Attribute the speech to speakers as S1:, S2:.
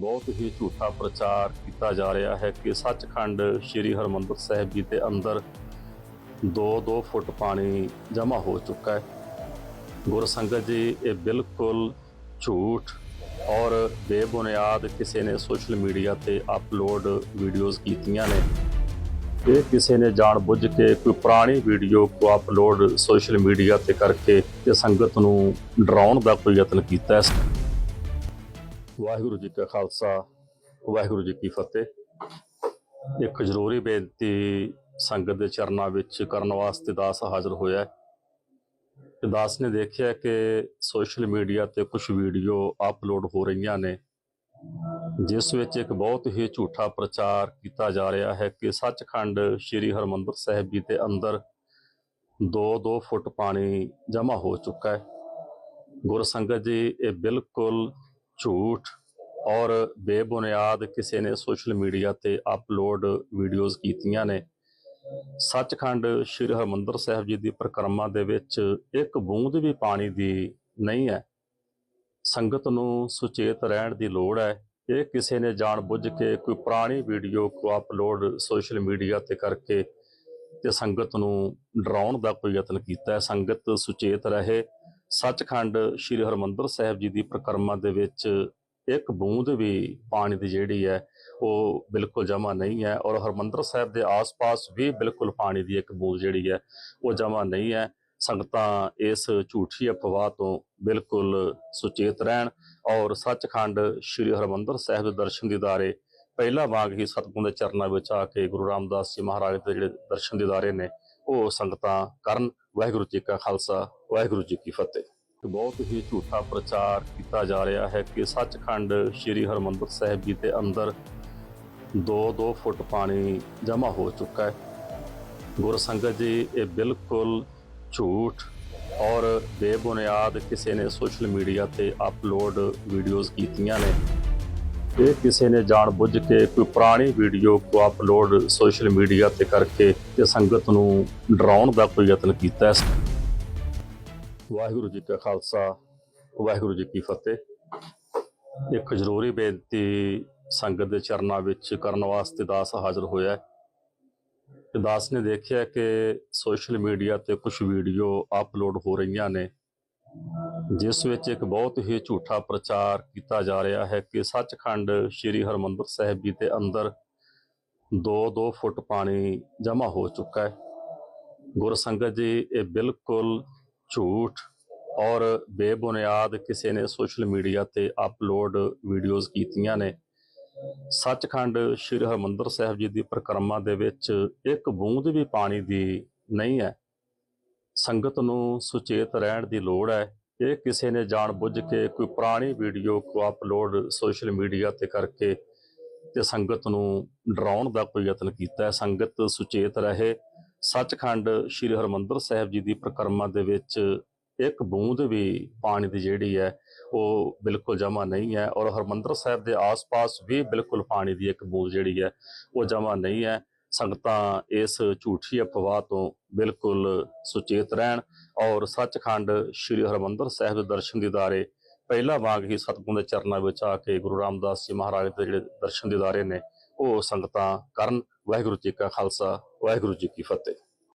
S1: ਬਹੁਤ ਹੀ ਝੂਠਾ ਪ੍ਰਚਾਰ ਕੀਤਾ ਜਾ ਰਿਹਾ ਹੈ ਕਿ ਸੱਚਖੰਡ ਸ੍ਰੀ ਹਰਮੰਦਰ ਸਾਹਿਬ ਜੀ ਦੇ ਅੰਦਰ 2-2 ਫੁੱਟ ਪਾਣੀ ਜਮ੍ਹਾਂ ਹੋ ਚੁੱਕਾ ਹੈ। ਗੁਰਸੰਗਤ ਜੀ, ਇਹ ਬਿਲਕੁਲ ਝੂਠ ਔਰ ਬੇਬੁਨਿਆਦ ਕਿਸੇ ਨੇ ਸੋਸ਼ਲ ਮੀਡੀਆ ਤੇ ਅਪਲੋਡ ਵੀਡੀਓਜ਼ ਕੀਤੀਆਂ ਨੇ। ਇਹ ਕਿਸੇ ਨੇ ਜਾਣ ਬੁੱਝ ਕੇ ਕੋਈ ਪੁਰਾਣੀ ਵੀਡੀਓ ਕੋ ਅਪਲੋਡ ਸੋਸ਼ਲ ਮੀਡੀਆ ਤੇ ਕਰਕੇ ਤੇ ਸੰਗਤ ਨੂੰ ਡਰਾਉਣ ਦਾ ਕੋਈ ਯਤਨ ਕੀਤਾ ਹੈ। ਵਾਹਿਗੁਰੂ ਜੀ ਕਾ ਖਾਲਸਾ, ਵਾਹਿਗੁਰੂ ਜੀ ਕੀ ਫਤਿਹ। ਇੱਕ ਜ਼ਰੂਰੀ ਬੇਨਤੀ ਸੰਗਤ ਦੇ ਚਰਨਾਂ ਵਿੱਚ ਕਰਨ ਵਾਸਤੇ ਦਾਸ ਹਾਜ਼ਰ ਹੋਇਆ ਤੇ ਦਾਸ ਨੇ ਦੇਖਿਆ ਕਿ ਸੋਸ਼ਲ ਮੀਡੀਆ ਤੇ ਕੁਝ ਵੀਡੀਓ ਅਪਲੋਡ ਹੋ ਰਹੀਆਂ ਨੇ, ਜਿਸ ਵਿੱਚ ਇੱਕ ਬਹੁਤ ਹੀ ਝੂਠਾ ਪ੍ਰਚਾਰ ਕੀਤਾ ਜਾ ਰਿਹਾ ਹੈ ਕਿ ਸੱਚਖੰਡ ਸ੍ਰੀ ਹਰਮੰਦਰ ਸਾਹਿਬ ਜੀ ਦੇ ਅੰਦਰ 2-2 ਫੁੱਟ ਪਾਣੀ ਜਮ੍ਹਾਂ ਹੋ ਚੁੱਕਾ ਹੈ। ਗੁਰਸੰਗਤ ਜੀ, ਇਹ ਬਿਲਕੁਲ ਝੂਠ ਔਰ ਬੇਬੁਨਿਆਦ ਕਿਸੇ ਨੇ ਸੋਸ਼ਲ ਮੀਡੀਆ ਤੇ ਅਪਲੋਡ ਵੀਡੀਓਜ਼ ਕੀਤੀਆਂ ਨੇ ਸੱਚਖੰਡ ਸ੍ਰੀ ਹਰਮੰਦਰ ਸਾਹਿਬ ਜੀ ਦੀ ਪ੍ਰਕਰਮਾ ਦੇ ਵਿੱਚ ਇੱਕ ਬੂੰਦ ਵੀ ਪਾਣੀ ਦੀ ਨਹੀਂ ਹੈ ਸੰਗਤ ਨੂੰ ਸੁਚੇਤ ਰਹਿਣ ਦੀ ਲੋੜ ਹੈ ਇਹ ਕਿਸੇ ਨੇ ਜਾਣ ਬੁੱਝ ਕੇ ਕੋਈ ਪੁਰਾਣੀ ਵੀਡੀਓ ਕੋ ਅਪਲੋਡ ਸੋਸ਼ਲ ਮੀਡੀਆ ਤੇ ਕਰਕੇ ਤੇ ਸੰਗਤ ਨੂੰ ਡਰਾਉਣ ਦਾ ਕੋਈ ਯਤਨ ਕੀਤਾ ਹੈ ਸੰਗਤ ਸੁਚੇਤ ਰਹੇ ਸੱਚਖੰਡ ਸ੍ਰੀ ਹਰਮੰਦਰ ਸਾਹਿਬ ਜੀ ਦੀ ਪ੍ਰਕਰਮਾ ਦੇ ਵਿੱਚ ਇੱਕ ਬੂੰਦ ਵੀ ਪਾਣੀ ਦੀ ਜਿਹੜੀ ਹੈ, ਉਹ ਬਿਲਕੁਲ ਜਮਾ ਨਹੀਂ ਹੈ ਔਰ ਹਰਮੰਦਰ ਸਾਹਿਬ ਦੇ ਆਸ-ਪਾਸ ਵੀ ਬਿਲਕੁਲ ਪਾਣੀ ਦੀ ਇੱਕ ਬੂੰਦ ਜਿਹੜੀ ਹੈ, ਉਹ ਜਮਾ ਨਹੀਂ ਹੈ। ਸੰਗਤਾਂ ਇਸ ਝੂਠੀ ਅਫਵਾਹ ਤੋਂ ਬਿਲਕੁਲ ਸੁਚੇਤ ਰਹਿਣ ਔਰ ਸੱਚਖੰਡ ਸ੍ਰੀ ਹਰਮੰਦਰ ਸਾਹਿਬ ਦੇ ਦਰਸ਼ਨ ਦੀਦਾਰੇ ਪਹਿਲਾ ਵਾਂਗ ਹੀ ਸਤਿਗੁਰਾਂ ਦੇ ਚਰਨਾਂ ਵਿੱਚ ਆ ਕੇ ਗੁਰੂ ਰਾਮਦਾਸ ਜੀ ਮਹਾਰਾਜ ਦੇ ਜਿਹੜੇ ਦਰਸ਼ਨ ਦੀਦਾਰੇ ਨੇ, ਉਹ ਸੰਗਤਾਂ ਕਰਨ ਵਾਹਿਗੁਰੂ ਜੀ ਕਾ ਖਾਲਸਾ, ਵਾਹਿਗੁਰੂ ਜੀ ਕੀ ਫਤਿਹ। ਬਹੁਤ ਹੀ ਝੂਠਾ ਪ੍ਰਚਾਰ ਕੀਤਾ ਜਾ ਰਿਹਾ ਹੈ ਕਿ ਸੱਚਖੰਡ ਸ੍ਰੀ ਹਰਮੰਦਰ ਸਾਹਿਬ ਜੀ ਦੇ ਅੰਦਰ 2-2 ਫੁੱਟ ਪਾਣੀ ਜਮ੍ਹਾਂ ਹੋ ਚੁੱਕਾ ਹੈ। ਗੁਰਸੰਗਤ ਜੀ, ਇਹ ਬਿਲਕੁਲ ਝੂਠ ਔਰ ਬੇਬੁਨਿਆਦ ਕਿਸੇ ਨੇ ਸੋਸ਼ਲ ਮੀਡੀਆ ਤੇ ਅਪਲੋਡ ਵੀਡੀਓਜ਼ ਕੀਤੀਆਂ ਨੇ। ਇਹ ਕਿਸੇ ਨੇ ਜਾਣ ਬੁੱਝ ਕੇ ਕੋਈ ਪੁਰਾਣੀ ਵੀਡੀਓ ਕੋ ਅਪਲੋਡ ਸੋਸ਼ਲ ਮੀਡੀਆ ਤੇ ਕਰਕੇ ਤੇ ਸੰਗਤ ਨੂੰ ਡਰਾਉਣ ਦਾ ਕੋਈ ਯਤਨ ਕੀਤਾ ਹੈ। ਵਾਹਿਗੁਰੂ ਜੀ ਕਾ ਖਾਲਸਾ, ਵਾਹਿਗੁਰੂ ਜੀ ਕੀ ਫਤਿਹ। ਇੱਕ ਜ਼ਰੂਰੀ ਬੇਨਤੀ ਸੰਗਤ ਦੇ ਚਰਨਾਂ ਵਿੱਚ ਕਰਨ ਵਾਸਤੇ ਦਾਸ ਹਾਜ਼ਰ ਹੋਇਆ ਹੈ। ਤੇ ਦਾਸ ਨੇ ਦੇਖਿਆ ਕਿ ਸੋਸ਼ਲ ਮੀਡੀਆ ਤੇ ਕੁਝ ਵੀਡੀਓ ਅਪਲੋਡ ਹੋ ਰਹੀਆਂ ਨੇ। ਜਿਸ ਵਿੱਚ ਇੱਕ ਬਹੁਤ ਹੀ ਝੂਠਾ ਪ੍ਰਚਾਰ ਕੀਤਾ ਜਾ ਰਿਹਾ ਹੈ ਕਿ ਸੱਚਖੰਡ ਸ੍ਰੀ ਹਰਮੰਦਰ ਸਾਹਿਬ ਜੀ ਦੇ ਅੰਦਰ 2-2 ਫੁੱਟ ਪਾਣੀ ਜਮ੍ਹਾਂ ਹੋ ਚੁੱਕਾ ਹੈ। ਗੁਰਸੰਗਤ ਜੀ, ਇਹ ਬਿਲਕੁਲ ਝੂਠ ਔਰ ਬੇਬੁਨਿਆਦ ਕਿਸੇ ਨੇ ਸੋਸ਼ਲ ਮੀਡੀਆ ਤੇ ਅਪਲੋਡ ਵੀਡੀਓਜ਼ ਕੀਤੀਆਂ ਨੇ। ਸੱਚਖੰਡ ਸ੍ਰੀ ਹਰਮੰਦਰ ਸਾਹਿਬ ਜੀ ਦੀ ਪ੍ਰਕਰਮਾ ਦੇ ਵਿੱਚ ਇੱਕ ਬੂੰਦ ਵੀ ਪਾਣੀ ਦੀ ਨਹੀਂ ਹੈ। ਸੰਗਤ ਨੂੰ ਸੁਚੇਤ ਰਹਿਣ ਦੀ ਲੋੜ ਹੈ। ਇਹ ਕਿਸੇ ਨੇ ਜਾਣ ਬੁੱਝ ਕੇ ਕੋਈ ਪੁਰਾਣੀ ਵੀਡੀਓ ਕੋ ਅਪਲੋਡ ਸੋਸ਼ਲ ਮੀਡੀਆ ਤੇ ਕਰਕੇ ਤੇ ਸੰਗਤ ਨੂੰ ਡਰਾਉਣ ਦਾ ਕੋਈ ਯਤਨ ਕੀਤਾ ਹੈ। ਸੰਗਤ ਸੁਚੇਤ ਰਹੇ। ਸੱਚਖੰਡ ਸ੍ਰੀ ਹਰਮੰਦਰ ਸਾਹਿਬ ਜੀ ਦੀ ਪ੍ਰਕਰਮਾ ਦੇ ਵਿੱਚ ਇੱਕ ਬੂੰਦ ਵੀ ਪਾਣੀ ਦੀ ਜਿਹੜੀ ਹੈ, ਉਹ ਬਿਲਕੁਲ ਜਮਾ ਨਹੀਂ ਹੈ ਔਰ ਹਰਮੰਦਰ ਸਾਹਿਬ ਦੇ ਆਸ-ਪਾਸ ਵੀ ਬਿਲਕੁਲ ਪਾਣੀ ਦੀ ਇੱਕ ਬੂੰਦ ਜਿਹੜੀ ਹੈ, ਉਹ ਜਮਾ ਨਹੀਂ ਹੈ। ਸੰਗਤਾਂ ਇਸ ਝੂਠੀ ਅਫਵਾਹ ਤੋਂ ਬਿਲਕੁਲ ਸੁਚੇਤ ਰਹਿਣ ਔਰ ਸੱਚਖੰਡ ਸ੍ਰੀ ਹਰਮੰਦਰ ਸਾਹਿਬ ਦੇ ਦਰਸ਼ਨ ਦੀਦਾਰੇ ਪਹਿਲਾ ਵਾਂਗ ਹੀ ਸਤਿਗੁਰਾਂ ਦੇ ਚਰਨਾਂ ਵਿੱਚ ਆ ਕੇ ਗੁਰੂ ਰਾਮਦਾਸ ਜੀ ਮਹਾਰਾਜ ਦੇ ਜਿਹੜੇ ਦਰਸ਼ਨ ਦੀਦਾਰੇ ਨੇ, ਉਹ ਸੰਗਤਾਂ ਕਰਨ। ਵਾਹਿਗੁਰੂ ਜੀ ਕਾ ਖਾਲਸਾ, ਵਾਹਿਗੁਰੂ ਜੀ ਕੀ ਫਤਿਹ।